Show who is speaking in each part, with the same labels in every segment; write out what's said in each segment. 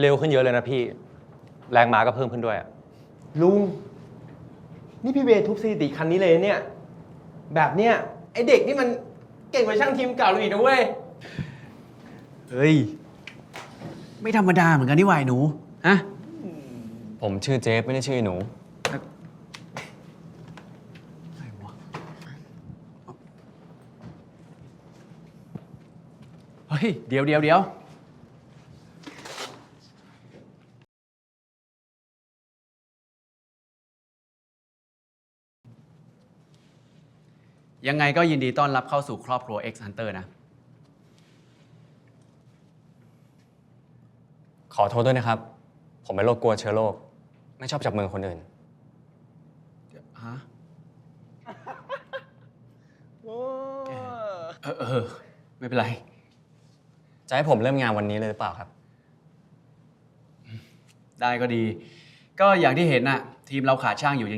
Speaker 1: เร็วขึ้นเยอะเลยนะพี่ แรงม้าก็เพิ่มขึ้นด้วยอะลุง นี่พี่เบย์ทุบสถิติคันนี้เลยนะเนี่ย แบบเนี้ยไอเด็กนี่มันเก่งกว่าช่างทีมเก่าเราอีกนะเว้ย
Speaker 2: เฮ้ย ไม่ธรรมดาเหมือนกันนี่หวายหนูฮะ
Speaker 3: ผมชื่อเจฟไม่ได้ชื่อหนู
Speaker 2: เฮ้ย เดี๋ยวเดี๋ยวเดี๋ยว ยังไงก็ยินดีต้อนรับเข้าสู่ครอบครัว X Hunter นะ
Speaker 3: ขอโทษด้วยนะครับ ผมเป็นโรคกลัวเชื้อโรค ไม่ชอบจับมือคนอื่น
Speaker 2: ฮะเออเออ ไม่เป็นไร
Speaker 3: จะให้ผมเริ่มงานวันนี้เลยหรือเปล่าครับ
Speaker 2: ได้ก็ดี ก็อย่างที่เห็นน่ะ ทีมเราขาดช่างอยู่จ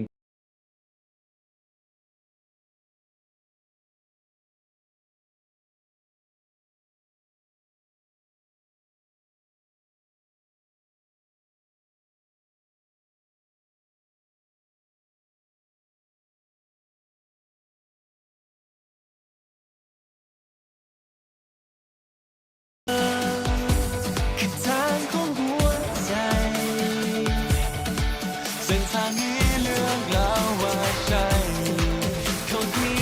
Speaker 4: เส้นทางนี้เลือกแล้วว่าใช่เขาที่